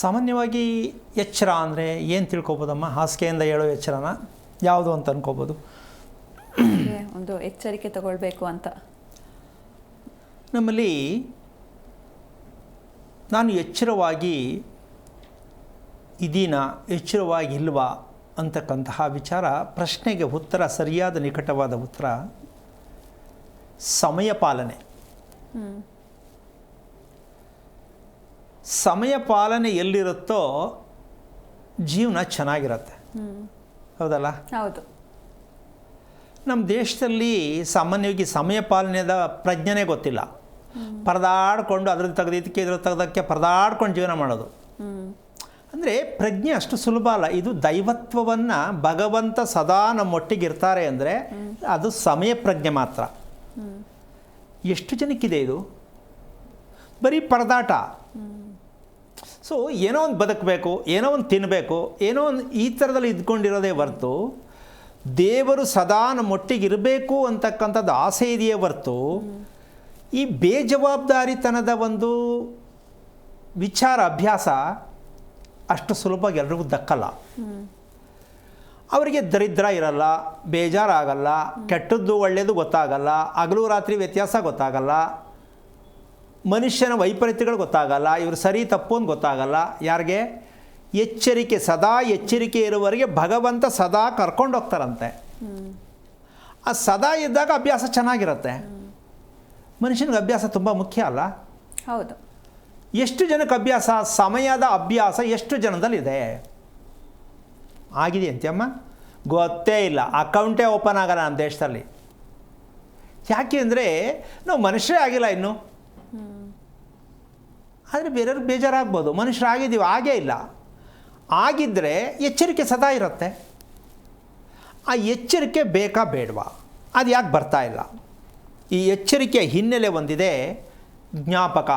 ಸಾಮಾನ್ಯವಾಗಿ ಎಚ್ಚರ ಅಂದರೆ ಏನು ತಿಳ್ಕೊಬೋದಮ್ಮ? ಹಾಸಿಗೆಯಿಂದ ಹೇಳೋ ಎಚ್ಚರನ? ಯಾವುದು ಅಂತ ಅನ್ಕೋಬೋದು? ಒಂದು ಎಚ್ಚರಿಕೆ ತಗೊಳ್ಬೇಕು ಅಂತ. ನಮ್ಮಲ್ಲಿ ನಾನು ಎಚ್ಚರವಾಗಿ ಇದೀನ ಎಚ್ಚರವಾಗಿ ಇಲ್ವಾ ಅಂತಕ್ಕಂತಹ ವಿಚಾರ ಪ್ರಶ್ನೆಗೆ ಉತ್ತರ ಸರಿಯಾದ ನಿಕಟವಾದ ಉತ್ತರ ಸಮಯ ಪಾಲನೆ. ಸಮಯ ಪಾಲನೆ ಎಲ್ಲಿರುತ್ತೋ ಜೀವನ ಚೆನ್ನಾಗಿರುತ್ತೆ. ಹೌದಲ್ಲ? ಹೌದು. ನಮ್ಮ ದೇಶದಲ್ಲಿ ಸಾಮಾನ್ಯವಾಗಿ ಸಮಯ ಪಾಲನೆದ ಪ್ರಜ್ಞೆನೇ ಗೊತ್ತಿಲ್ಲ. ಪರದಾಡ್ಕೊಂಡು ಅದ್ರಲ್ಲಿ ತೆಗೆದಿದ್ದಕ್ಕೆ ಇದ್ರ ತೆಗೆದಕ್ಕೆ ಪರದಾಡ್ಕೊಂಡು ಜೀವನ ಮಾಡೋದು. ಅಂದರೆ ಪ್ರಜ್ಞೆ ಅಷ್ಟು ಸುಲಭ ಅಲ್ಲ. ಇದು ದೈವತ್ವವನ್ನು ಭಗವಂತ ಸದಾ ನಮ್ಮೊಟ್ಟಿಗೆ ಇರ್ತಾರೆ ಅಂದರೆ ಅದು ಸಮಯ ಪ್ರಜ್ಞೆ ಮಾತ್ರ. ಎಷ್ಟು ಜನಕ್ಕಿದೆ ಇದು? ಬರೀ ಪರದಾಟ. ಸೊ ಏನೋ ಒಂದು ಬದುಕಬೇಕು, ಏನೋ ಒಂದು ತಿನ್ನಬೇಕು ಏನೋ ಒಂದು ಈ ಥರದಲ್ಲಿ ಇದ್ಕೊಂಡಿರೋದೇ ಹೊರ್ತು ದೇವರು ಸದಾ ಇರಬೇಕು ಅಂತಕ್ಕಂಥದ್ದು ಆಸೆ ಇದೆಯೇ ಹೊರ್ತು ಈ ಬೇಜವಾಬ್ದಾರಿತನದ ಒಂದು ವಿಚಾರ, ಅಭ್ಯಾಸ ಅಷ್ಟು ಸುಲಭವಾಗಿ ಎಲ್ರಿಗೂ ದಕ್ಕಲ್ಲ. ಅವರಿಗೆ ದರಿದ್ರ ಇರಲ್ಲ, ಬೇಜಾರಾಗಲ್ಲ, ಕೆಟ್ಟದ್ದು ಒಳ್ಳೆಯದು ಗೊತ್ತಾಗಲ್ಲ, ಹಗಲು ರಾತ್ರಿ ವ್ಯತ್ಯಾಸ ಗೊತ್ತಾಗಲ್ಲ. ಮನುಷ್ಯನ ವೈಪರೀತ್ಯಗಳು ಗೊತ್ತಾಗಲ್ಲ ಇವರು ಸರಿ ತಪ್ಪು ಅಂತ ಗೊತ್ತಾಗಲ್ಲ. ಯಾರಿಗೆ? ಎಚ್ಚರಿಕೆ ಸದಾ ಎಚ್ಚರಿಕೆ ಇರುವವರಿಗೆ ಭಗವಂತ ಸದಾ ಕರ್ಕೊಂಡು ಹೋಗ್ತಾರಂತೆ. ಆ ಸದಾ ಇದ್ದಾಗ ಅಭ್ಯಾಸ ಚೆನ್ನಾಗಿರುತ್ತೆ. ಮನುಷ್ಯನಿಗೆ ಅಭ್ಯಾಸ ತುಂಬ ಮುಖ್ಯ ಅಲ್ಲ? ಹೌದು. ಎಷ್ಟು ಜನಕ್ಕೆ ಅಭ್ಯಾಸ? ಸಮಯದ ಅಭ್ಯಾಸ ಎಷ್ಟು ಜನದಲ್ಲಿದೆ? ಆಗಿದೆ ಅಮ್ಮ ಗೊತ್ತೇ ಇಲ್ಲ. ಅಕೌಂಟೇ ಓಪನ್ ಆಗಲ್ಲ ನಮ್ಮ ದೇಶದಲ್ಲಿ. ಯಾಕೆ ಅಂದರೆ ನಾವು ಮನುಷ್ಯರೇ ಆಗಿಲ್ಲ ಇನ್ನು. ಆದರೆ ಬೇರೆಯವ್ರಿಗೆ ಬೇಜಾರಾಗ್ಬೋದು. ಮನುಷ್ಯರಾಗಿದ್ದೀವಿ, ಆಗೇ ಇಲ್ಲ. ಆಗಿದ್ದರೆ ಎಚ್ಚರಿಕೆ ಸದಾ ಇರುತ್ತೆ. ಆ ಎಚ್ಚರಿಕೆ ಬೇಕಾ ಬೇಡವಾ? ಅದು ಯಾಕೆ ಬರ್ತಾ ಇಲ್ಲ. ಈ ಎಚ್ಚರಿಕೆಯ ಹಿನ್ನೆಲೆ ಹೊಂದಿದೆ ಜ್ಞಾಪಕ.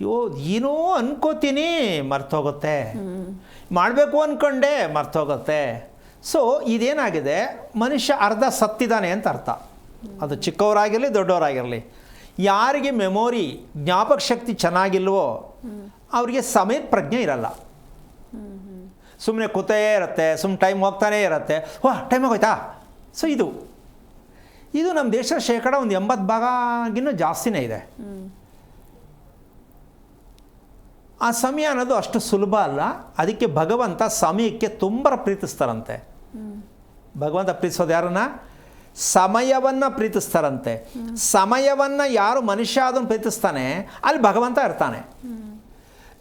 ಅಯ್ಯೋ, ಏನೋ ಅನ್ಕೋತೀನಿ, ಮರ್ತೋಗುತ್ತೆ. ಮಾಡಬೇಕು ಅಂದ್ಕೊಂಡೆ ಮರ್ತೋಗುತ್ತೆ. ಸೊ ಇದೇನಾಗಿದೆ? ಮನುಷ್ಯ ಅರ್ಧ ಸತ್ತಿದ್ದಾನೆ ಅಂತ ಅರ್ಥ. ಅದು ಚಿಕ್ಕವರಾಗಿರಲಿ, ದೊಡ್ಡವರಾಗಿರಲಿ. ಯಾರಿಗೆ ಮೆಮೊರಿ, ಜ್ಞಾಪಕ ಶಕ್ತಿ ಚೆನ್ನಾಗಿಲ್ವೋ ಅವರಿಗೆ ಸಮಯ ಪ್ರಜ್ಞೆ ಇರಲ್ಲ. ಸುಮ್ಮನೆ ಕೂತೇ ಇರುತ್ತೆ ಸುಮ್ಮನೆ ಟೈಮ್ ಹೋಗ್ತಾನೇ ಇರುತ್ತೆ. ವಾ ಟೈಮ್ ಹೋಗೋಯ್ತಾ ಸೊ ಇದು. ಇದು ನಮ್ಮ ದೇಶದ ಶೇಕಡ ಒಂದು ಎಂಬತ್ತು ಭಾಗಗಿನ್ನೂ ಜಾಸ್ತಿನೇ ಇದೆ. ಆ ಸಮಯ ಅನ್ನೋದು ಅಷ್ಟು ಸುಲಭ ಅಲ್ಲ. ಅದಕ್ಕೆ ಭಗವಂತ ಸಮಯಕ್ಕೆ ತುಂಬ ಪ್ರೀತಿಸ್ತಾರಂತೆ. ಭಗವಂತ ಪ್ರೀತಿಸೋದು ಯಾರನ್ನ? ಸಮಯವನ್ನು ಪ್ರೀತಿಸ್ತಾರಂತೆ. ಸಮಯವನ್ನು ಯಾರು ಮನುಷ್ಯ ಅದನ್ನು ಪ್ರೀತಿಸ್ತಾನೆ, ಅಲ್ಲಿ ಭಗವಂತ ಇರ್ತಾನೆ.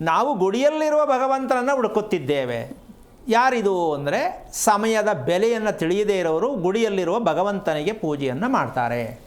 ನಾವು ಗುಡಿಯಲ್ಲಿರುವ ಭಗವಂತನನ್ನು ಹುಡುಕುತ್ತಿದ್ದೇವೆ. ಯಾರಿದು ಅಂದರೆ ಸಮಯದ ಬೆಲೆಯನ್ನು ತಿಳಿಯದೇ ಇರೋರು ಗುಡಿಯಲ್ಲಿರುವ ಭಗವಂತನಿಗೆ ಪೂಜೆಯನ್ನು ಮಾಡ್ತಾರೆ.